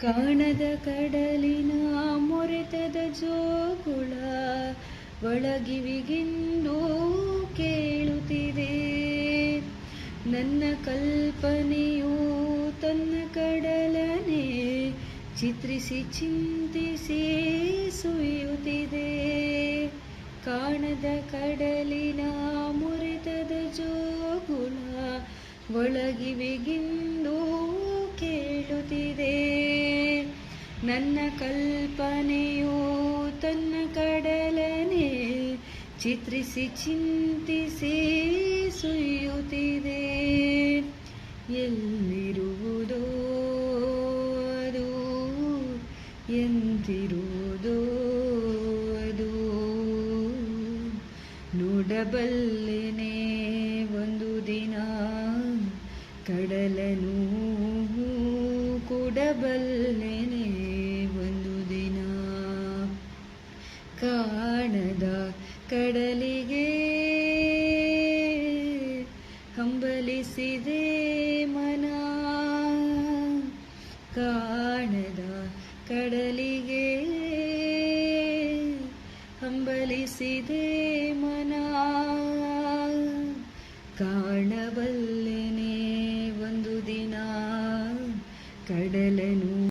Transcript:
ಕಾಣದ ಕಡಲಿನ ಮೊರೆತದ ಜೋಗುಳ ಒಳಗಿವಿಗಿಂದು ಕೇಳುತ್ತಿದೆ. ನನ್ನ ಕಲ್ಪನೆಯು ತನ್ನ ಕಡಲನೆ ಚಿತ್ರಿಸಿ ಚಿಂತಿಸಿ ಸುಯುತ್ತಿದೆ ಕಾಣದ ಕಡಲಿನ ಮೊರೆತದ ಜೋಗುಳ ಒಳಗಿವಿಗಿಂದು ನನ್ನ ಕಲ್ಪನೆಯು ತನ್ನ ಕಡಲನೆ ಚಿತ್ರಿಸಿ ಚಿಂತಿಸಿ ಸುಯ್ಯುತ್ತಿದೆ ಎಲ್ಲಿರುವುದೋ ಅದು ಎಂತಿರುವುದೋ ಅದು. ನೋಡಬಲ್ಲೆನೆ ಒಂದು ದಿನ ಕಡಲನು ಕೊಡಬಲ್ಲೆನೆ ಒಂದು ದಿನ ಕಾಣದ ಕಡಲಿಗೆ ಹಂಬಲಿಸಿದೆ ಮನ. ಕಾಣದ ಕಡಲಿಗೆ ಹಂಬಲಿಸಿದೆ ಮನ. కడలను.